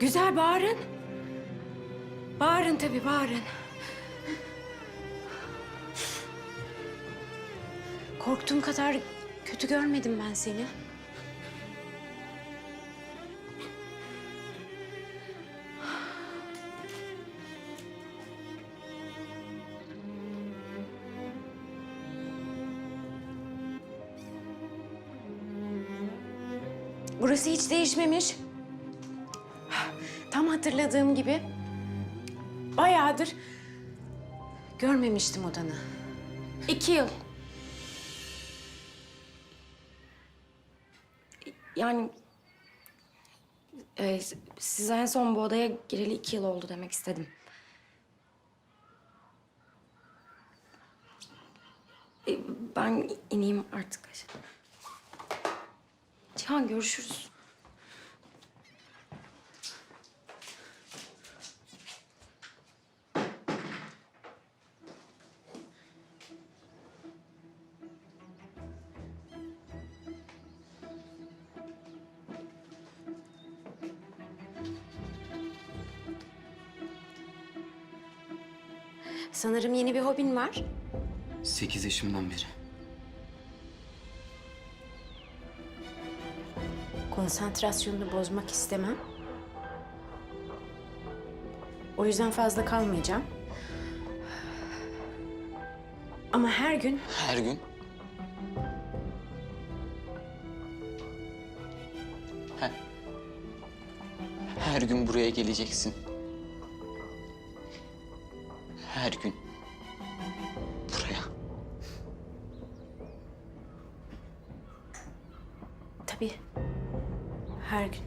Güzel bağırın. Bağırın tabii bağırın. Korktuğum kadar kötü görmedim ben seni. Burası hiç değişmemiş. Tam hatırladığım gibi. Bayağıdır görmemiştim odanı. İki yıl. Yani e, siz en son bu odaya gireli iki yıl oldu demek istedim. E, ben ineyim artık. Cihan görüşürüz. Sanırım yeni bir hobin var. 8 yaşımdan beri. Konsantrasyonunu bozmak istemem. O yüzden fazla kalmayacağım. Ama her gün Her gün. Her, her gün buraya geleceksin. Her gün. Buraya. tabii her gün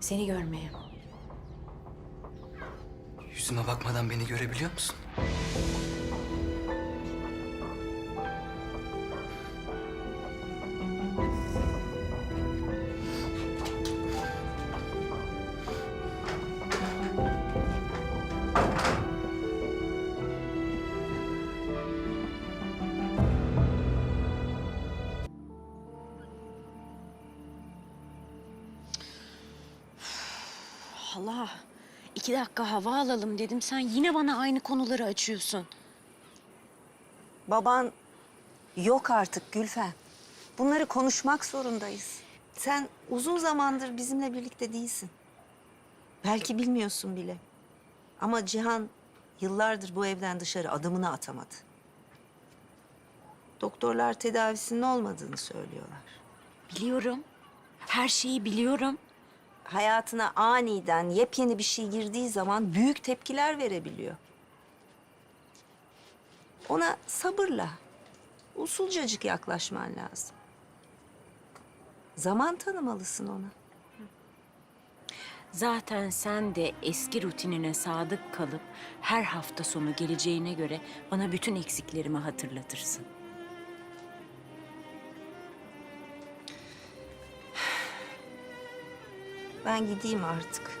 seni görmeye. Yüzüme bakmadan beni görebiliyor musun? Allah iki dakika hava alalım dedim. Sen yine bana aynı konuları açıyorsun. Baban yok artık Gülfem. Bunları konuşmak zorundayız. Sen uzun zamandır bizimle birlikte değilsin. Belki bilmiyorsun bile. Ama Cihan yıllardır bu evden dışarı adımını atamadı. Doktorlar tedavisinin olmadığını söylüyorlar. Biliyorum. Her şeyi biliyorum. Hayatına aniden yepyeni bir şey girdiği zaman büyük tepkiler verebiliyor. Ona sabırla, usulcacık yaklaşman lazım. Zaman tanımalısın ona. Zaten sen de eski rutinine sadık kalıp her hafta sonu geleceğine göre bana bütün eksiklerimi hatırlatırsın. Ben gideyim artık.